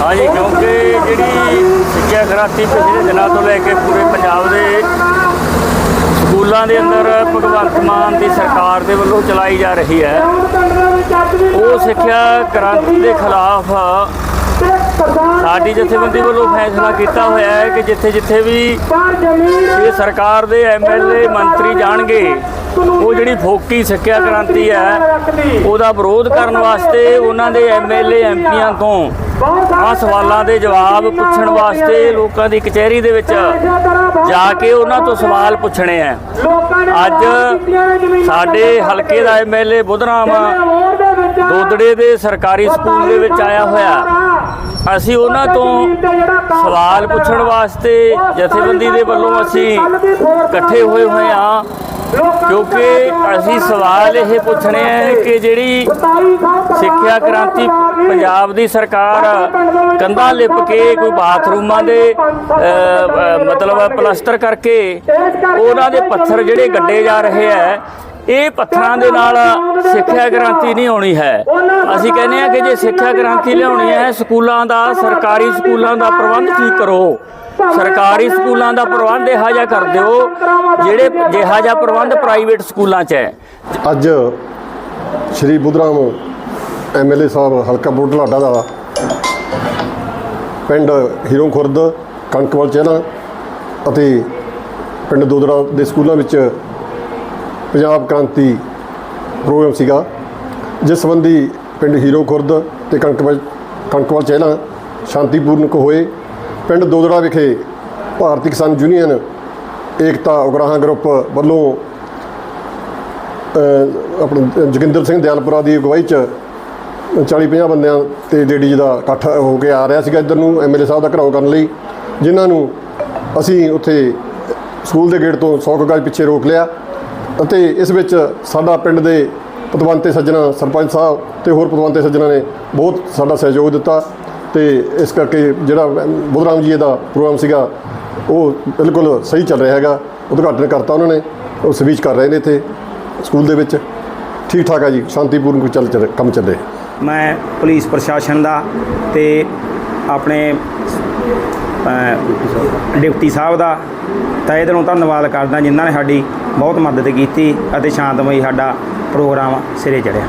ਹਾਂਜੀ ਕਿਉਂਕਿ ਜਿਹੜੀ ਸਿੱਖਿਆ ਕ੍ਰਾਂਤੀ ਪਿਛਲੇ ਦਿਨਾਂ ਤੋਂ ਲੈ ਕੇ ਪੂਰੇ ਪੰਜਾਬ ਦੇ ਸਕੂਲਾਂ ਦੇ ਅੰਦਰ ਭਗਵੰਤ ਮਾਨ ਦੀ ਸਰਕਾਰ ਦੇ ਵੱਲੋਂ ਚਲਾਈ ਜਾ ਰਹੀ ਹੈ। ਉਹ ਸਿੱਖਿਆ ਕ੍ਰਾਂਤੀ ਦੇ ਖਿਲਾਫ ਸਾਡੀ ਜਥੇਬੰਦੀ ਵੱਲੋਂ ਫੈਸਲਾ ਕੀਤਾ ਹੋਇਆ ਹੈ ਕਿ ਜਿੱਥੇ ਜਿੱਥੇ ਵੀ ਇਹ ਸਰਕਾਰ ਦੇ ਐਮਐਲਏ ਮੰਤਰੀ ਜਾਣਗੇ, ਉਹ ਜਿਹੜੀ ਫੋਕੀ ਸਿੱਖਿਆ ਕ੍ਰਾਂਤੀ ਹੈ, ਉਹਦਾ ਵਿਰੋਧ ਕਰਨ ਵਾਸਤੇ ਉਹਨਾਂ ਦੇ ਐਮਐਲਏ ਐਮਪੀਆਂ ਤੋਂ ਆ ਸਵਾਲਾਂ ਦੇ ਜਵਾਬ ਪੁੱਛਣ ਵਾਸਤੇ ਲੋਕਾਂ ਦੀ ਕਚਹਿਰੀ ਦੇ ਵਿੱਚ ਜਾ ਕੇ ਉਹਨਾਂ ਤੋਂ ਸਵਾਲ ਪੁੱਛਣੇ ਆ। ਅੱਜ ਸਾਡੇ ਹਲਕੇ ਦਾ ਐਮਐਲਏ ਬੁੱਧਰਾਮ ਦੋਦੜੇ ਦੇ ਸਰਕਾਰੀ ਸਕੂਲ ਦੇ ਵਿੱਚ ਆਇਆ ਹੋਇਆ। ਅਸੀਂ ਉਹਨਾਂ ਤੋਂ ਸਵਾਲ ਪੁੱਛਣ ਵਾਸਤੇ ਜਥੇਬੰਦੀ ਦੇ ਵੱਲੋਂ ਅਸੀਂ ਇਕੱਠੇ ਹੋਏ ਹੋਏ ਆ ਕਿਉਂਕਿ ਅਸੀਂ ਸਵਾਲ ਇਹ ਪੁੱਛਣੇ ਆ ਕਿ ਜਿਹੜੀ ਸਿੱਖਿਆ ਕ੍ਰਾਂਤੀ ਪੰਜਾਬ ਦੀ ਸਰਕਾਰ ਕੰਧਾਂ ਲਿਪ ਕੇ ਕੋਈ ਬਾਥਰੂਮਾਂ ਦੇ ਮਤਲਬ ਪਲਸਤਰ ਕਰਕੇ ਉਹਨਾਂ ਦੇ ਪੱਥਰ ਜਿਹੜੇ ਗੱਡੇ ਜਾ ਰਹੇ ਆ, ਇਹ ਪੱਥਰਾਂ ਦੇ ਨਾਲ ਸਿੱਖਿਆ ਕ੍ਰਾਂਤੀ ਨਹੀਂ ਹੋਣੀ ਹੈ। ਅਸੀਂ ਕਹਿੰਦੇ ਆ ਕਿ ਜੇ ਸਿੱਖਿਆ ਕ੍ਰਾਂਤੀ ਲਿਆਉਣੀ ਹੈ, ਸਕੂਲਾਂ ਦਾ, ਸਰਕਾਰੀ ਸਕੂਲਾਂ ਦਾ ਪ੍ਰਬੰਧ ਠੀਕ ਕਰੋ। ਸਰਕਾਰੀ ਸਕੂਲਾਂ ਦਾ ਪ੍ਰਬੰਧ ਇਹੋ ਜਿਹਾ ਕਰ ਦਿਓ ਜਿਹੜੇ ਜਿਹਾ ਜਿਹਾ ਪ੍ਰਬੰਧ ਪ੍ਰਾਈਵੇਟ ਸਕੂਲਾਂ 'ਚ ਹੈ। ਅੱਜ ਸ਼੍ਰੀ ਬੁੱਧਰਾਮ ਐਮਐਲਏ ਸਾਹਿਬ ਹਲਕਾ ਬੁਢਲਾਡਾ ਦਾ ਪਿੰਡ ਹੀਰੋ ਖੁਰਦ ਕਣਕਵਾਲ ਚਹਿਲਾ ਅਤੇ ਪਿੰਡ ਦੋਦੜਾ ਦੇ ਸਕੂਲਾਂ ਵਿੱਚ ਪੰਜਾਬ ਕ੍ਰਾਂਤੀ ਪ੍ਰੋਗਰਾਮ ਸੀਗਾ ਜਿਸ ਸੰਬੰਧੀ ਪਿੰਡ ਹੀਰੋ ਖੁਰਦ ਤੇ ਕਣਕਵਾਲ ਕਣਕਵਾਲ ਚਹਿਲਾ ਸ਼ਾਂਤੀਪੂਰਨਕ ਹੋਏ। ਪਿੰਡ ਦੋਦੜਾ ਵਿਖੇ ਭਾਰਤੀ ਕਿਸਾਨ ਯੂਨੀਅਨ, ਏਕਤਾ ਉਗਰਾਹਾਂ ਗਰੁੱਪ ਵੱਲੋਂ, ਅਹ, ਆਪਣਾ ਜੋਗਿੰਦਰ ਸਿੰਘ ਦਿਆਲਪੁਰਾ ਦੀ ਅਗਵਾਈ ਚ 40 50 ਬੰਦਿਆਂ ਤੇ ਲੇਡੀਜ਼ ਦਾ ਇਕੱਠ ਹੋ ਕੇ ਆ ਰਿਹਾ ਸੀਗਾ ਇੱਧਰ ਨੂੰ ਐਮਐਲਏ ਸਾਹਿਬ ਦਾ ਘਰਾਓ ਕਰਨ ਲਈ, ਜਿਨ੍ਹਾਂ ਨੂੰ ਅਸੀਂ ਉੱਥੇ ਸਕੂਲ ਦੇ ਗੇਟ ਤੋਂ 100 ਕੁ ਗਜ ਪਿੱਛੇ ਰੋਕ ਲਿਆ ਅਤੇ ਇਸ ਵਿੱਚ ਸਾਡਾ ਪਿੰਡ ਦੇ ਪਤਵੰਤੇ ਸੱਜਣਾ ਸਰਪੰਚ ਸਾਹਿਬ ਤੇ ਹੋਰ ਪਤਵੰਤੇ ਸੱਜਣਾ ਨੇ ਬਹੁਤ ਸਾਡਾ ਸਹਿਯੋਗ ਦਿੱਤਾ। ਤੇ ਇਸ ਕਰਕੇ ਜਿਹੜਾ ਬੁੱਧਰਾਮ ਜੀ ਦਾ ਪ੍ਰੋਗਰਾਮ ਸੀਗਾ, ਉਹ ਬਿਲਕੁਲ ਸਹੀ ਚੱਲ ਰਿਹਾ ਹੈਗਾ। ਉਦਘਾਟਨ ਕਰਤਾ ਉਹਨਾਂ ਨੇ, ਉਹ ਸਪੀਚ ਕਰ ਰਹੇ ਨੇ ਇੱਥੇ, ਸਕੂਲ ਦੇ ਵਿੱਚ। ਠੀਕ ਠਾਕ ਆ ਜੀ, ਸ਼ਾਂਤੀਪੂਰਨ ਚੱਲ ਚੱਲ, ਕੰਮ ਚੱਲੇ ਮੈਂ ਪੁਲਿਸ ਪ੍ਰਸ਼ਾਸਨ ਦਾ ਤੇ ਆਪਣੇ ਡਿਪਟੀ ਸਾਹਿਬ ਦਾ ਤਹਿ ਦਿਲੋਂ ਧੰਨਵਾਦ ਕਰਦਾ ਜਿਨ੍ਹਾਂ ਨੇ ਸਾਡੀ ਬਹੁਤ ਮਦਦ ਕੀਤੀ ਅਤੇ ਸ਼ਾਂਤਮਈ ਸਾਡਾ ਪ੍ਰੋਗਰਾਮ ਸਿਰੇ ਚੜਿਆ